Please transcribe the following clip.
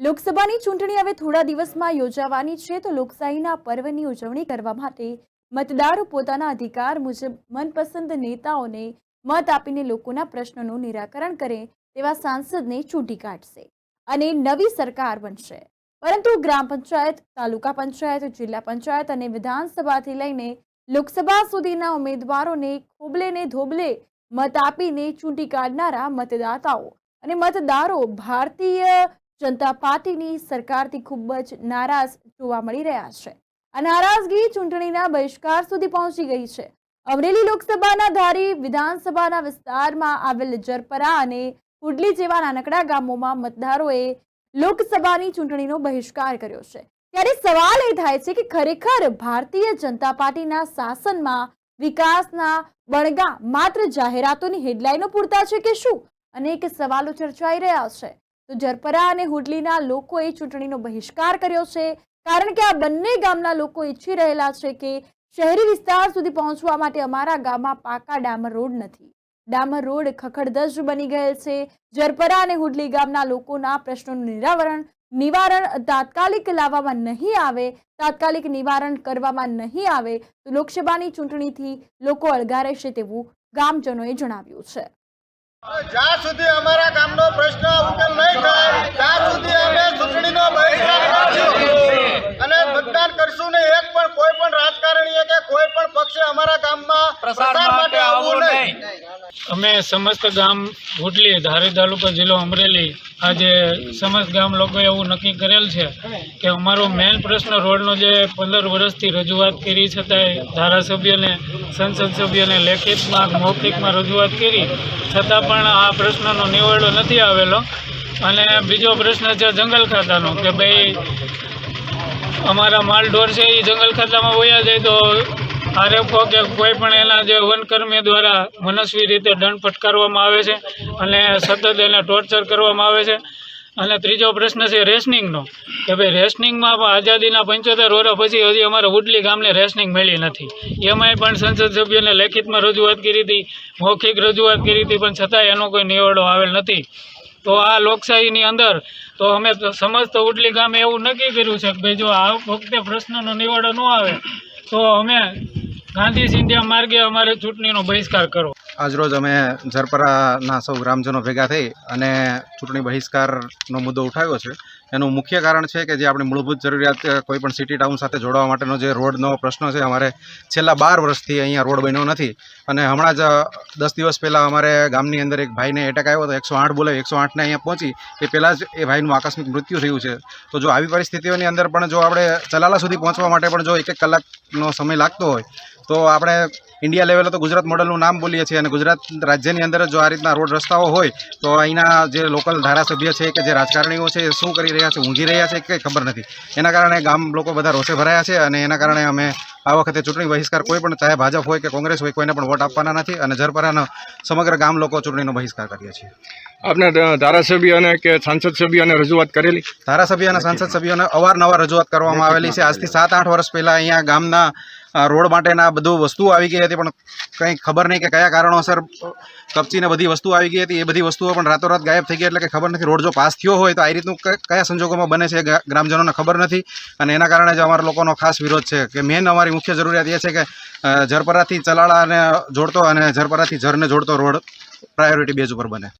લોકસભાની ચૂંટણી હવે થોડા દિવસમાં યોજાવાની છે, તો લોકશાહીના પર્વની ઉજવણી કરવા માટે મતદારો પોતાના અધિકાર મુજબ મનપસંદ નેતાઓને મત આપીને લોકોના પ્રશ્નોનું નિરાકરણ કરે તેવા સાંસદને ચૂંટી કાઢશે અને નવી સરકાર બનશે. પરંતુ ગ્રામ પંચાયત, તાલુકા પંચાયત, જિલ્લા પંચાયત અને વિધાનસભાથી લઈને લોકસભા સુધીના ઉમેદવારોને ખોબલે ને ધોબલે મત આપીને ચૂંટી કાઢનારા મતદાતાઓ અને મતદારો ભારતીય જનતા પાર્ટીની સરકારથી ખૂબ જ નારાજ જોવા મળી રહ્યા છે. આ નારાજગી ચૂંટણીના બહિષ્કાર સુધી પહોંચી ગઈ છે. અમરેલી લોકસભાના ધારી વિધાનસભાના વિસ્તારમાં આવેલ જરપરા અને હુડલી જેવા નાનકડા ગામોમાં મતદારોએ લોકસભાની ચૂંટણીનો બહિષ્કાર કર્યો છે. ત્યારે સવાલ એ થાય છે કે ખરેખર ભારતીય જનતા પાર્ટીના શાસનમાં વિકાસના બણગા માત્ર જાહેરાતોની હેડલાઇનો પૂરતા છે કે શું? અનેક સવાલો ચર્ચાઈ રહ્યા છે. તો જરપરા અને હુડલીના લોકોએ ચૂંટણીનો બહિષ્કાર કર્યો છે. કારણ કે આ બંને ગામના લોકો ઈચ્છી રહેલા છે કે શહેરી વિસ્તાર સુધી પહોંચવા માટે અમારા ગામમાં પાકા ડામર રોડ નથી. ડામર રોડ ખખડધજ બની ગયેલ છે. જરપરા અને હુડલી ગામના લોકોના પ્રશ્નોનું નિરાવરણ, નિવારણ તાત્કાલિક લાવવામાં નહીં આવે, તાત્કાલિક નિવારણ કરવામાં નહીં આવે તો લોકસભાની ચૂંટણીથી લોકો અળગા રહેશે તેવું ગામજનોએ જણાવ્યું છે. જ્યાં સુધી અમારા ગામનો પ્રશ્ન ઉકેલ નહીં પ્રસાર માટે આવવું નહીં. અમે સમસ્ત ગામ ભૂટલી ધારી તાલુકા જિલ્લો અમરેલી આજે સમસ્ત ગામ લોકોએ એવું નક્કી કરેલ છે કે અમારો મેઇન પ્રશ્ન રોડનો જે પંદર વર્ષથી રજૂઆત કરી છતાંય ધારાસભ્યને સંસદ સભ્યને લેખિતમાં મૌખિકમાં રજૂઆત કરી છતાં પણ આ પ્રશ્નનો નિવેડો નથી આવેલો. અને બીજો પ્રશ્ન છે જંગલ ખાતાનો કે ભાઈ અમારા માલ ઢોર છે એ જંગલ ખાતામાં વયા જાય તો આરએફઓ કે કોઈ પણ એના જે વનકર્મી દ્વારા મનસ્વી રીતે દંડ ફટકારવામાં આવે છે અને સતત એને ટોર્ચર કરવામાં આવે છે. અને ત્રીજો પ્રશ્ન છે રેશનિંગનો કે ભાઈ રેશનિંગમાં પણ આઝાદીના પંચોતેર વર્ષ પછી હજી અમારે ઉડલી ગામને રેશનિંગ મળી નથી. એમાંય પણ સંસદ સભ્યોને લેખિતમાં રજૂઆત કરી હતી, મૌખિક રજૂઆત કરી હતી, પણ છતાંય એનો કોઈ નિવડો આવેલ નથી. તો આ લોકશાહીની અંદર તો અમે સમસ્ત ઉડલી ગામે એવું નક્કી કર્યું છે કે ભાઈ જો આ વખતે પ્રશ્નનો નિવાડો ન આવે, તો અમે ગાંધી સિંધિયા માર્ગે અમારે ચૂંટણીનો બહિષ્કાર કરો. આજરોજ અમે ઝરપરાના સૌ ગ્રામજનો ભેગા થઈ અને ચૂંટણી બહિષ્કારનો મુદ્દો ઉઠાવ્યો છે. એનું મુખ્ય કારણ છે કે જે આપણી મૂળભૂત જરૂરિયાત, કોઈ પણ સિટી ટાઉન સાથે જોડવા માટેનો જે રોડનો પ્રશ્ન છે, અમારે છેલ્લા બાર વર્ષથી અહીંયા રોડ બન્યો નથી. અને હમણાં જ દસ દિવસ પહેલાં અમારે ગામની અંદર એક ભાઈને એટેક આવ્યો હતો, એકસો આઠ બોલે એકસો આઠને અહીંયા પહોંચી. એ પહેલાં જ એ ભાઈનું આકસ્મિક મૃત્યુ થયું છે. તો જો આવી પરિસ્થિતિઓની અંદર પણ જો આપણે ચલાલા સુધી પહોંચવા માટે પણ જો એક એક કલાકનો સમય લાગતો હોય તો આપણે ઇન્ડિયા લેવલે તો ગુજરાત મોડલનું નામ બોલીએ છીએ અને ગુજરાત રાજ્યની અંદર જ જો આ રીતના રોડ રસ્તાઓ હોય તો અહીંના જે લોકલ ધારાસભ્ય છે કે જે રાજકારણીઓ છે એ શું કરી રહ્યા છે ઊંઘી રહ્યા છે કે કંઈ ખબર નથી. એના કારણે ગામ લોકો બધા રોષે ભરાયા છે અને એના કારણે અમે આ વખતે ચૂંટણી બહિષ્કાર કોઈ પણ ચાહે ભાજપ હોય કે કોંગ્રેસ હોય કોઈને પણ વોટ આપવાના નથી અને જરપરાનો સમગ્ર ગામ લોકો ચૂંટણીનો બહિષ્કાર કરીએ છીએ. આપને ધારાસભ્ય ધારાસભ્યોને કે સાંસદ સભ્યોને રજૂઆત કરેલી? ધારાસભ્ય અને સાંસદ સભ્યોને અવારનવાર રજૂઆત કરવામાં આવેલી છે. આજથી સાત આઠ વર્ષ પહેલાં અહીંયા ગામના રોડ માટેના બધું વસ્તુઓ આવી ગઈ હતી, પણ કંઈ ખબર નહીં કે કયા કારણોસર કપચીને બધી વસ્તુઓ આવી ગઈ હતી. એ બધી વસ્તુઓ પણ રાતોરાત ગાયબ થઈ ગઈ, એટલે કે ખબર નથી રોડ જો પાસ થયો હોય તો આ રીતનું કયા સંજોગોમાં બને છે ગ્રામજનોને ખબર નથી. અને એના કારણે જ અમારા લોકોનો ખાસ વિરોધ છે કે મેન અમારી મુખ્ય જરૂરિયાત એ છે કે ઝરપરાથી ચલાળાને જોડતો અને ઝરપરાથી ઝરને જોડતો રોડ પ્રાયોરિટી બેઝ ઉપર બને.